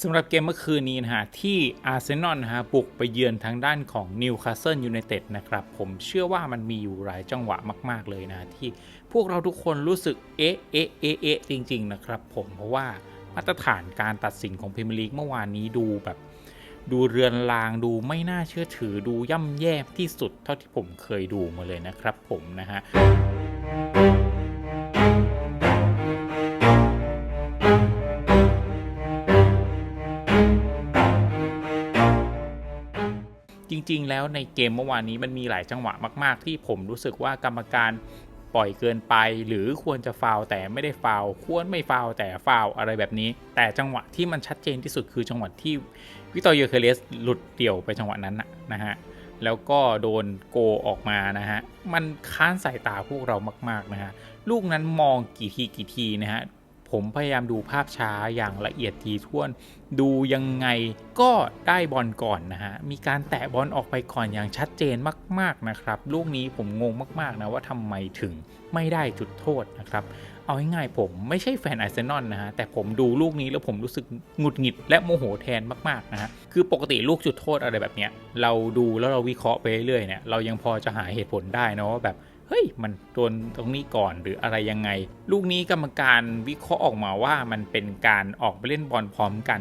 สำหรับเกมเมื่อคืนนี้นะฮะที่อาร์เซนอลนะฮะบุกไปเยือนทางด้านของนิวคาสเซิลยูไนเต็ดนะครับ ผมเชื่อว่ามันมีอยู่หลายจังหวะมาก ๆ เลยนะที่พวกเราทุกคนรู้สึก เอ๊ะเอ๊ะเอ๊ะเอ๊ะจริง ๆ นะครับผมเพราะว่ามาตรฐานการตัดสินของพรีเมียร์ลีกเมื่อวานนี้ดูแบบ ดูเรือนรางดูไม่น่าเชื่อถือดูย่ำแย่ที่สุดเท่าที่ผมเคยดูมาเลยนะครับผมนะฮะ ริง ๆ แล้วในเกมเมื่อวานนี้มันมีหลายจังหวะมาก ๆ ที่ผมรู้สึกว่ากรรมการปล่อยเกินไป หรือควรจะฟาวแต่ไม่ได้ฟาวควรไม่ฟาวแต่ฟาวอะไรแบบนี้ แต่จังหวะที่มันชัดเจนที่สุดคือจังหวะที่วิตอเยเคเลสหลุดเดี่ยวไปจังหวะนั้นนะนะฮะแล้วก็โดนโกออกมานะฮะ มันค้านสายตาพวกเรามาก ๆ นะฮะ ลูกนั้นมองกี่ทีกี่ทีนะฮะ ผมพยายามดูภาพช้าอย่างละเอียดทีท่วน ดูยังไงก็ได้บอลก่อนนะฮะ มีการแตะบอลออกไปก่อนอย่างชัดเจนมาก ๆนะครับ ลูกนี้ผมงงมาก ๆ นะว่าทำไมถึงไม่ได้จุดโทษนะครับ เอาง่ายๆผมไม่ใช่แฟนอาร์เซนอลนะฮะ แต่ผมดูลูกนี้แล้วผมรู้สึกหงุดหงิดและโมโหแทนมาก ๆ นะฮะ คือปกติลูกจุดโทษอะไรแบบเนี้ย เราดูแล้วเราวิเคราะห์ไปเรื่อยๆเนี่ย เรายังพอจะหาเหตุผลได้นะว่าแบบ เฮ้ยมันโดนตรงนี้ก่อนหรืออะไรยังไง ลูกนี้กรรมการวิเคราะห์ออกมาว่ามันเป็นการออกไปเล่นบอลพร้อมกัน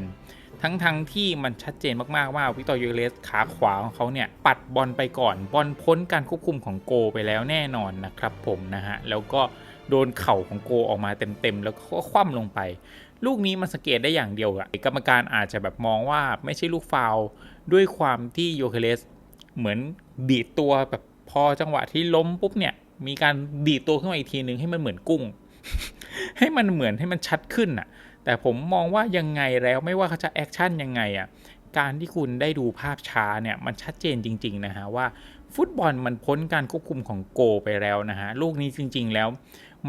ทั้งๆทที่มันชัดเจนมากๆว่าวิตอร์ยูเลสขาขวาของเขาเนี่ยปัดบอลไปก่อนบอลพ้นการควบคุมของโกไปแล้วแน่นอนนะครับผมนะฮะแล้วก็โดนเข่าของโกออกมาเต็มๆแล้วก็คว่ำลงไป ลูกนี้มันสังเกตได้อย่างเดียวอะกรรมการอาจจะแบบมองว่าไม่ใช่ลูกฟาวด้วยความที่โยเคเลสเหมือนดีดตัวแบบ พอจังหวะที่ล้มปุ๊บเนี่ย มีการดีดตัวขึ้นมาอีกทีหนึ่งให้มันเหมือนกุ้ง ให้มันเหมือนให้มันชัดขึ้นน่ะแต่ผมมองว่ายังไงแล้วไม่ว่าเขาจะแอคชั่นยังไงอะการที่คุณได้ดูภาพช้าเนี่ยมันชัดเจนจริง ๆ นะฮะว่า ฟุตบอลมันพ้นการควบคุมของโกไปแล้วนะฮะลูกนี้จริง ๆ แล้ว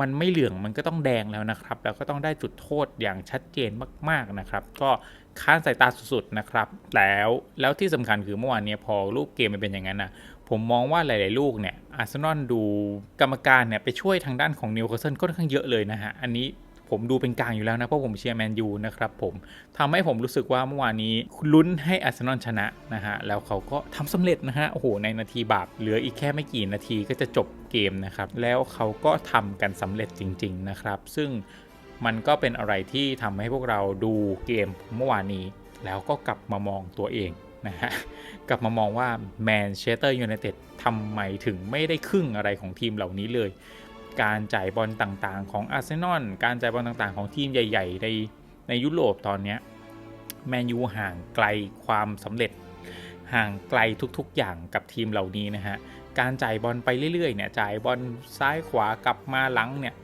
มันไม่เหลืองมันก็ต้องแดงแล้วนะครับ แล้วก็ต้องได้จุดโทษอย่างชัดเจนมากๆนะครับ ก็ค้านสายตาสุดๆนะครับ แล้วแล้วที่สำคัญคือเมื่อวานเนี้ยพอรูปเกมมันเป็นอย่างนั้นนะผมมองว่าหลาย ๆ ลูกเนี่ยอาร์เซนอลดูกรรมการเนี่ยไปช่วยทางด้านของนิวคาสเซิลค่อนข้างเยอะเลยนะฮะ อันนี้ ผมดูเป็นกลางอยู่แล้วนะ เพราะผมเชียร์แมนยูนะครับผมทำให้ผมรู้สึกว่าเมื่อวานนี้ลุ้นให้อาร์เซนอลชนะนะฮะ แล้วเขาก็ทำสำเร็จนะฮะ โอ้โห ในนาทีบาปเหลืออีกแค่ไม่กี่นาทีก็จะจบเกมนะครับ แล้วเขาก็ทำกันสำเร็จจริง ๆ นะครับ ซึ่งมันก็เป็นอะไรที่ทำให้พวกเราดูเกมเมื่อวานนี้ แล้วก็กลับมามองตัวเองนะฮะกลับมามองว่าแมนเชสเตอร์ยูไนเต็ดทำไมถึงไม่ได้ครึ่งอะไรของทีมเหล่านี้เลย การจ่ายบอลต่างๆ ของอาร์เซนอลการจ่ายบอลต่างๆ ของทีมใหญ่ ๆ ในในยุโรปตอนนี้แมนยูห่างไกลความสำเร็จ ห่างไกลทุกๆอย่างกับทีมเหล่านี้นะฮะการจ่ายบอลไปเรื่อยๆเนี่ยจ่ายบอลซ้ายขวากลับมาหลังเนี่ย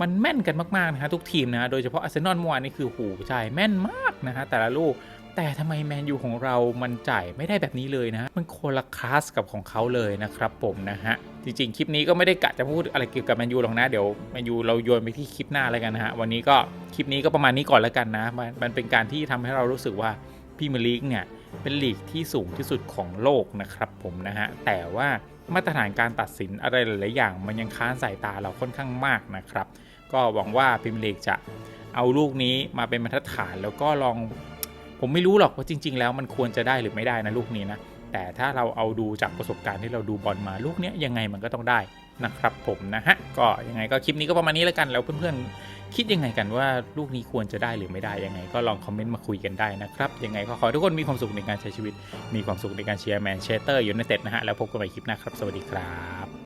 มันแม่นกันมากๆนะฮะทุกทีมนะะโดยเฉพาะอาร์เซนอลเมื่อวานนี่คือหูจ่ายแม่นมากนะฮะแต่ละลูก แต่ทำไมแมนยูของเรามันจ่ายไม่ได้แบบนี้เลยนะ มันโคนละคลาสกับของเขาเลยนะครับผมนะฮะ จริงๆ คลิปนี้ก็ไม่ได้กะจะพูดอะไรเกี่ยวกับแมนยูหรอกนะ เดี๋ยวแมนยูเราโยนไปที่คลิปหน้าแล้วกันนะฮะ วันนี้ก็คลิปนี้ก็ประมาณนี้ก่อนแล้วกันนะ มันเป็นการที่ทำให้เรารู้สึกว่าพรีเมียร์ลีกเนี่ยเป็นลีกที่สูงที่สุดของโลกนะครับผมนะฮะ แต่ว่ามาตรฐานการตัดสินอะไรหลายๆอย่าง มันยังค้านสายตาเราค่อนข้างมากนะครับ ก็หวังว่าพรีเมียร์ลีกจะเอาลูกนี้มาเป็นมาตรฐานแล้วก็ลอง ผมไม่รู้หรอกว่าจริง ๆ แล้วมันควรจะได้หรือไม่ได้นะลูกนี้นะ แต่ถ้าเราเอาดูจากประสบการณ์ที่เราดูบอลมาลูกเนี้ยยังไงมันก็ต้องได้นะครับผมนะฮะก็ยังไงก็คลิปนี้ก็ประมาณนี้แล้วกันแล้วเพื่อนๆ คิดยังไงกันว่าลูกนี้ควรจะได้หรือไม่ได้ยังไง ก็ลองคอมเมนต์มาคุยกันได้นะครับยังไงก็ขอทุกคนมีความสุขในการใช้ชีวิต มีความสุขในการเชียร์แมนเชสเตอร์ยูไนเต็ดนะฮะแล้วพบกันใหม่คลิปหน้าครับสวัสดีครับ